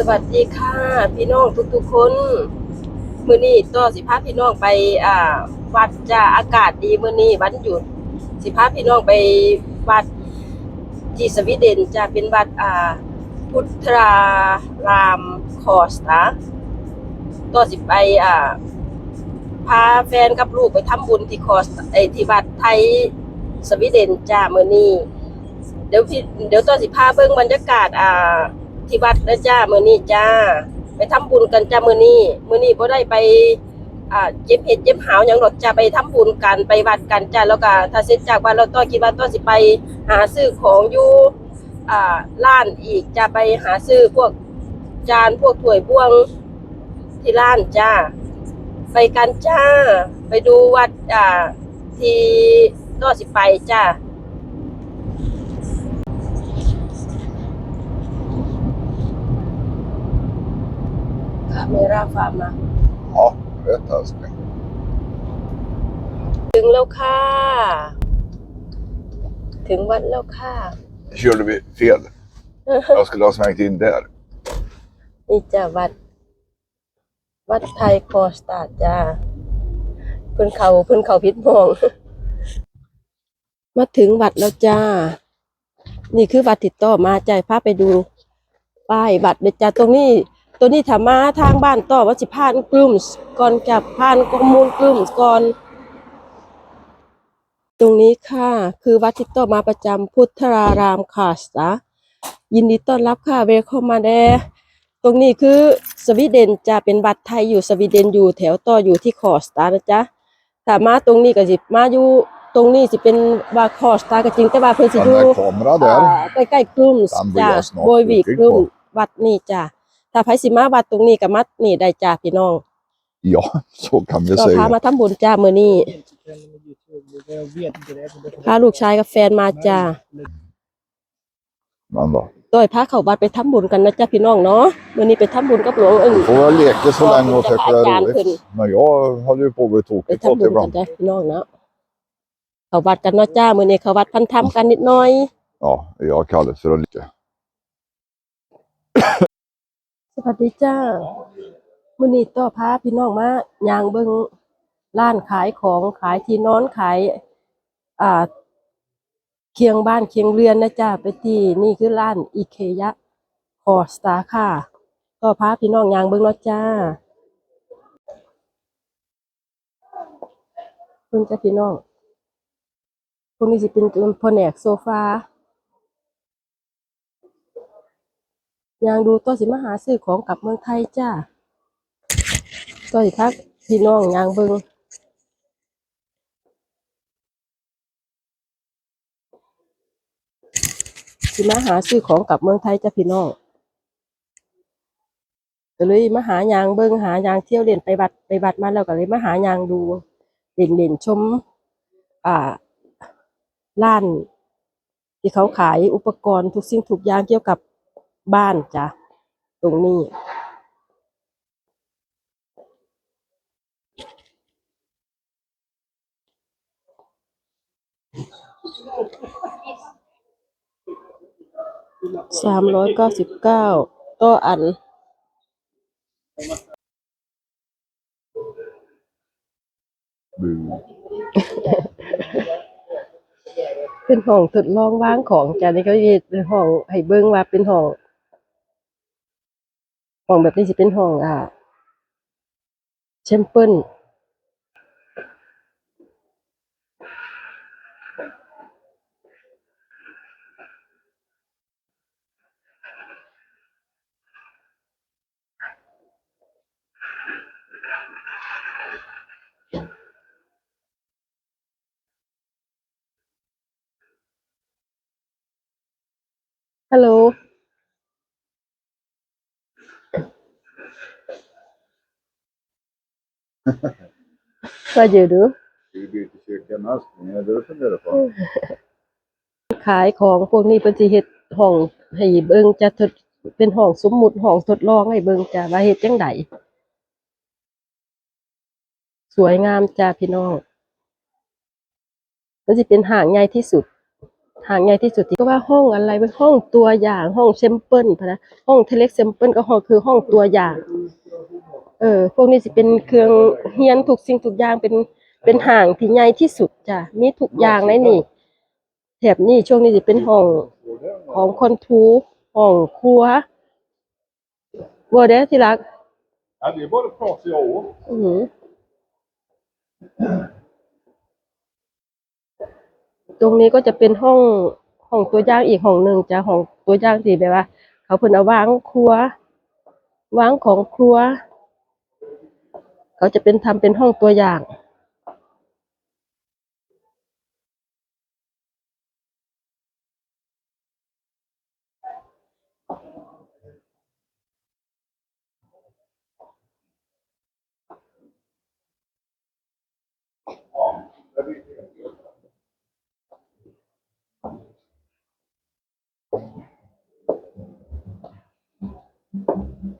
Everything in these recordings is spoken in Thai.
สวัสดีค่ะพี่น้องทุกๆคนมื้อนี้ต่อสิพาพี่น้องไปอ่าวัดจ้าอากาศดีมื้อนี้วันหยุดสิพาพี่น้องไปวัดที่สวีเดนจะเป็นวัดอ่าพุทธรารามคอสนะต่อสิไปอ่าพาแฟนกับลูกไปทำบุญที่คอสไอที่วัดไทยสวีเดนจ้ามื้อนี้เดี๋ยวพี่เดี๋ยวตอนสิพาเบิ่งบรรยากาศอ่า ที่วัดนะจ้ามื้อนี้จ้า ไปทำบุญกันจ้ามื้อนี้มื้อนี้บ่ได้ไปอ่าเจ็บเห็ดเจ็บหาวหยังดอกจ้าไปทำบุญกันไปวัดกันจ้าแล้วก็ถ้าเสร็จจากวัดเราต้องคิดว่าต้องสิไปหาซื้อของอยู่อ่าร้านอีกจะไปหาซื้อพวกจานพวกถ้วยบวงที่ร้านจ้า ไปกันจ้า ไปดูวัดอ่าที่ต้องสิไปจ้า Kamera fama Ja, rätt älskling. ถึงแล้วค่ะ ถึงวัดแล้วค่ะ Nu körde vi fel. Jag skulle ha svängt in där. นี่จะวัด วัดไทยคอสตาดจ้าเพิ่นเขาเพิ่นเขาพิษมอง มาถึงวัดแล้วจ้า นี่คือวัดติดต่อมาใจพาไปดู ป้ายวัดเด้อจ้าตรงนี้ ตัวนี้ถ้ามาทางบ้านต่อว่าสิผ่านกลุ่มส์ก่อนกับผ่านกมูลกลุ่มส์ก่อน ตรงนี้ค่ะคือวัดติดต่อมาประจำพุทธรารามค่ะนะยินดีต้อนรับค่ะเวลคอมมาแดตรงนี้คือสวีเดนจะเป็นวัดไทยอยู่สวีเดนอยู่แถวต่ออยู่ที่คอสตานะจ๊ะถ้ามาตรงนี้ก็สิมาอยู่ตรงนี้สิเป็นว่าคอสตาก็จริงแต่ว่าเพิ่นสิ Den อยู่ där kamera อ่า där. ใกล้ๆกลุ่มส์ตามเวจ้ะลา snart โบยวีก utgick กลุ่ม på วัดนี่จ้ะ ถ้าไผสิมาวัดตรงนี้ก็มานี่ได้จ้ะพี่น้อง Ja, så kan vi ก็พา säga. มาทำบุญจ้ามื้อนี้ พาลูกชายกับแฟนมาจ้า Men då. โดยพาเข้าวัดไปทำบุญกันนะจ้ะพี่น้องเนาะมื้อนี้ไปทำบุญกับหลวงอึ้ง Får jag leka så Ja, länge och det tycka är det är järnkunnig. roligt. Men jag hade ju på att bli ไป tokig på ทำ det บุญกัน ibland. จ้ะพี่น้องเนาะเข้าวัดกันเนาะจ้ามื้อนี้เข้าวัดพันธรรมกันนิดหน่อย Ja, jag kallar det för att leka. สวัสดีจ้ามื้อนี้ต่อพาพี่น้องมาย่างเบิ่งร้านขายของขายที่นอนขาย อ่า เคียงบ้านเคียงเรือนนะจ้าไปที่นี่คือร้านอีเคยะคอสตาค่ะต่อพาพี่น้องย่างเบิ่งเนาะจ้าเพิ่นจ้ะพี่น้องพวกนี้สิเป็นแผนกโซฟา ยางดูตัวสิมาหาซื้อของกลับเมืองไทยจ้าตัวสิทักพี่น้องยางเบิงสิมาหาซื้อของกลับเมืองไทยจ้าพี่น้องก็เลยมาหายางเบิงหายางเที่ยวเล่นไปบัดไปบัดมาแล้วก็เลยมาหายางดูเด่นเด่นชม อ่าร้าน ที่เขาขายอุปกรณ์ทุกสิ่งทุกอย่างเกี่ยวกับ บ้านจ้ะตรงนี้ สามร้อยเก้าสิบเก้าต่ออัน Bu. เป็นห้องทดลองวางของจ้ะนี่ก็เป็นห้องให้เบิ่งว่าเป็นห้อง ห้องแบบนี้สิเป็นห้องอ่าแชมเปิลฮัลโหล Vad gör du? Ska vi byta kyrkan med älskling? Är det det du funderar på? ขายของพวกนี้เพิ่นสิเฮ็ดห้องให้เบิ่งจะทดเป็นห้องสมมุติห้องทดลองให้เบิ่งจ้ะว่าเฮ็ดจังไดสวยงามจ้ะพี่น้องมันสิเป็นห้างใหญ่ที่สุดห่างใหญ่ที่สุดก็ว่าห้องอะไรเป็นห้องตัวอย่างห้องเซมเปิลพะนะห้องเทเล็กเซมเปิลก็ห้องคือห้องตัวอย่าง เออ พวกนี้สิเป็นเครื่องเฮียนทุกสิ่งทุกอย่างเป็นเป็นห่างที่ใหญ่ที่สุดจ้ะมีทุกอย่างในนี่แถบนี้ช่วงนี้สิเป็นห้องของคอนทูห้องครัวบัวเด้อที่รัก Ja, det är bara att prata jag åt. อือหือตรงนี้ก็จะเป็นห้องห้องตัวอย่างอีกห้องหนึ่งจะห้องตัวอย่างที่แบบว่า เขาเพิ่นเอาวางครัววางของครัว เขาจะเป็นทำเป็นห้องตัวอย่าง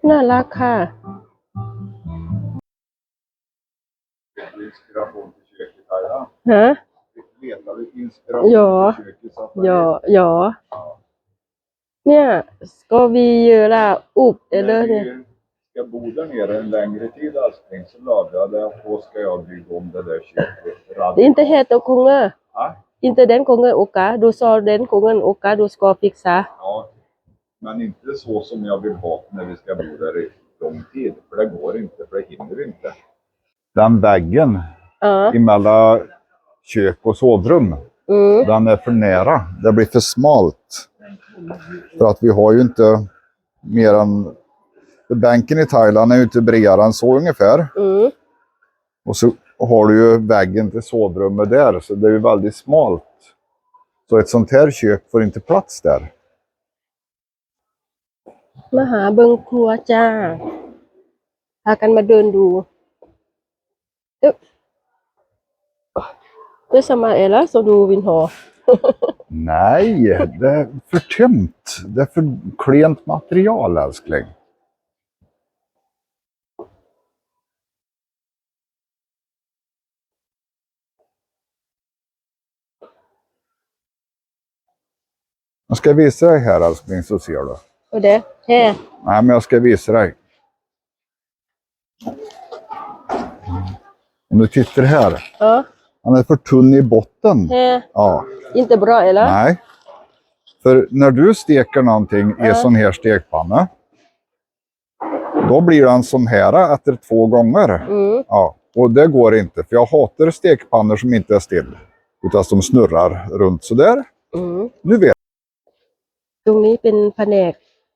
น่ารักค่ะ Inspiration till köket här, ja. ฮะ Letar du inspiration Ja. till köket så att หยอหยอเนี่ยก็วีเยอะละอุบเอเลอ När เนี่ย vi ska bo där nere en längre tid älskling så laddade jag på ska jag bygga om det där köket. Radikalt. อินเตอร์เฮตคงเงอ Ja, อินเตอร์เดนคงเงอโอกาดูซอเดนคงเงอโอกาดูสกอฟิกซา ja. Men inte så som jag vill ha när vi ska bo där i lång tid. För det går inte, för det hinner vi inte. Den väggen อ๋อ emellan kök och sovrum, อืม den är för nära. Det blir för smalt. För att vi har ju inte mer än... för Bänken i Thailand är ju inte bredare än så ungefär. อืม Och så har du ju väggen till sovrummet där, så det är ju väldigt smalt. Så ett sånt här kök får inte plats där. มาหาเบิงครัวจ้า พากันมาเดินดู det är samma eller som du vill ha. Nej, det är för tunt. Det är för klent material, älskling. Jag ska visa dig här älskling så ser du. Och det? Här? Nej men jag ska visa dig. Om du tittar här. ja Han är för tunn i botten. här Ja. inte bra eller Nej. För när du steker någonting i Ja. sån här stekpanna. Då blir den som här efter två gånger. mm. Ja. Och det går inte. För jag hatar stekpannor som inte är still. Utan som snurrar runt sådär. Mm. Nu vet ตรงนี้เป็นแผนก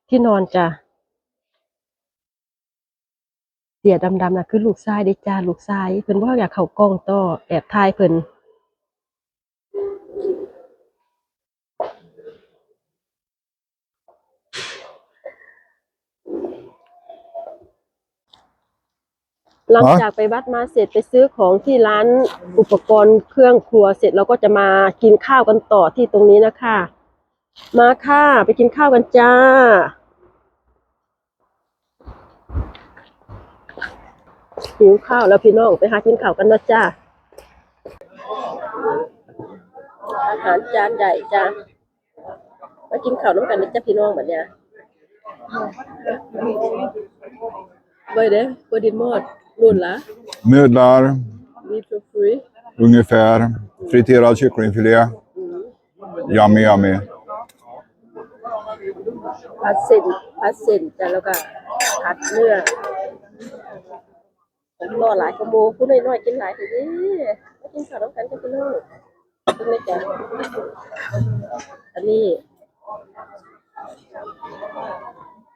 ที่นอนจ้ะ เสียดำๆนะคือลูกชายได้จ้าลูกชายเพิ่นว่าอยากเข้ากล้องต่อแอบถ่ายเพิ่นหลังจากไปวัดมาเสร็จไปซื้อของที่ร้านอุปกรณ์เครื่องครัวเสร็จเราก็จะมากินข้าวกันต่อที่ตรงนี้นะคะ มาค่ะ ไปกินข้าวกันจ้า หิวข้าวแล้วพี่น้องไปหากินข้าวกันนะจ้าอาหารจานใหญ่จ้ามากินข้าวน้ำกันนะจ้าพี่น้องแบบเนี้ยไปเด้ไปดินหมดรุ่นละ Nudlar, มีฟรี ungefär. Friterad kycklingfilé. Yummy, yummy. ผัดเส้นผัดเส้นจ้ะแล้วก็ผัดเนื้อ ผมรอหลายกระโมผู้น้อยๆกินหลายทีนี้มากินข้าวน้ำกันจ้ะพี่น้องตรงนี้จ้ะอันนี้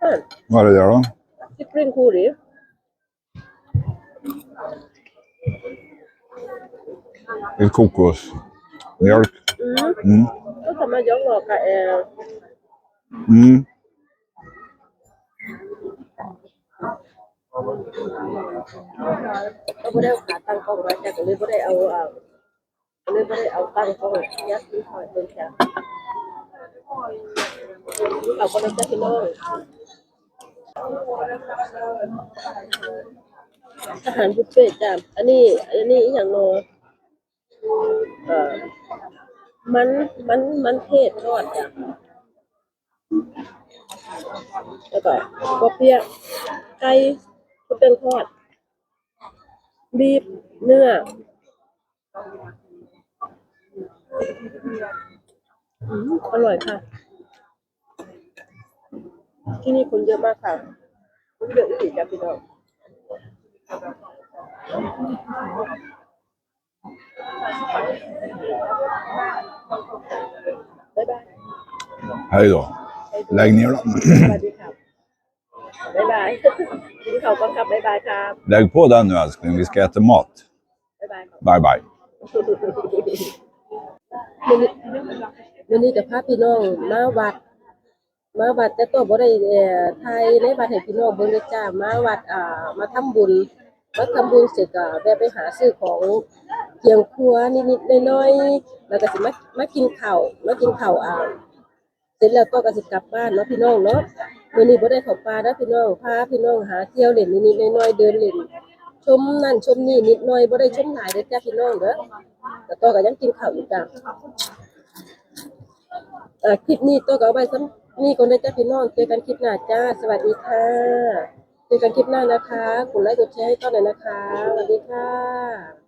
เออ Vad är det där då? สปริงคูหรือ Lite kokos. Mjölk. อืม Mm. ก็ทำมายกหลอกกับแอล Mm. ก็ไม่ได้เอาขาตั้งกล้องไว้แต่ก็เลยไม่ได้เอาอ่าก็เลยไม่ได้เอาตั้งกล้องยัดที่หอยเป็นจ้ะเอาคนละจ้ะพี่น้องอาหารบุฟเฟ่จ้ะอันนี้อันนี้อย่างโนเอ่อมันมันมันเทศทอดจ้ะแล้วก็กระเปียกไก่ เป็นทอด บีบเนื้ออืมอร่อยค่ะ ที่นี่คนเยอะมากค่ะคนเยอะอีกจ้ะพี่น้องบ๊ายบาย Hej då. Lägg ner dem. สวัสดีครับบ๊ายบายกิน ข้าวก่อนครับบ๊ายบายครับ Lägg på den nu älskling, vi ska äta mat. บ๊ายบายครับ Bye bye. มื้อนี้มื้อนี้กับพาพี่น้องมาวัด มาวัดแต่ก็บ่ได้เอ่อไทยในวัดให้พี่น้องเบิ่งเลยจ้ามาวัดอ่ามาทำบุญมาทำบุญเสร็จก็แวะไปหาซื้อของเคียงครัวนิดๆน้อยๆแล้วก็สิมามากินข้าวมากินข้าวอ่าเสร็จแล้วก็ก็สิกลับบ้านเนาะพี่น้องเนาะ มื้อนี้บ่ได้เข้าป่าเด้อพี่น้องพาพี่น้องหาเที่ยวเล่นนิดๆน้อยๆเดินเล่นชมนั่นชมนี่นิดหน่อยบ่ได้ชมหลายเด้อจ้าพี่น้องเด้อแต่ต่อก็ยังกินข้าวอยู่จ้าอ่อคลิปนี้ต่อก็เอาไว้ซ้ำนี่ก่อนเด้อจ้าพี่น้องเจอกันคลิปหน้าจ้า สวัสดีค่ะเจอกันคลิปหน้านะคะกดไลค์กดแชร์ให้ต้อนหน่อยนะคะสวัสดีค่ะ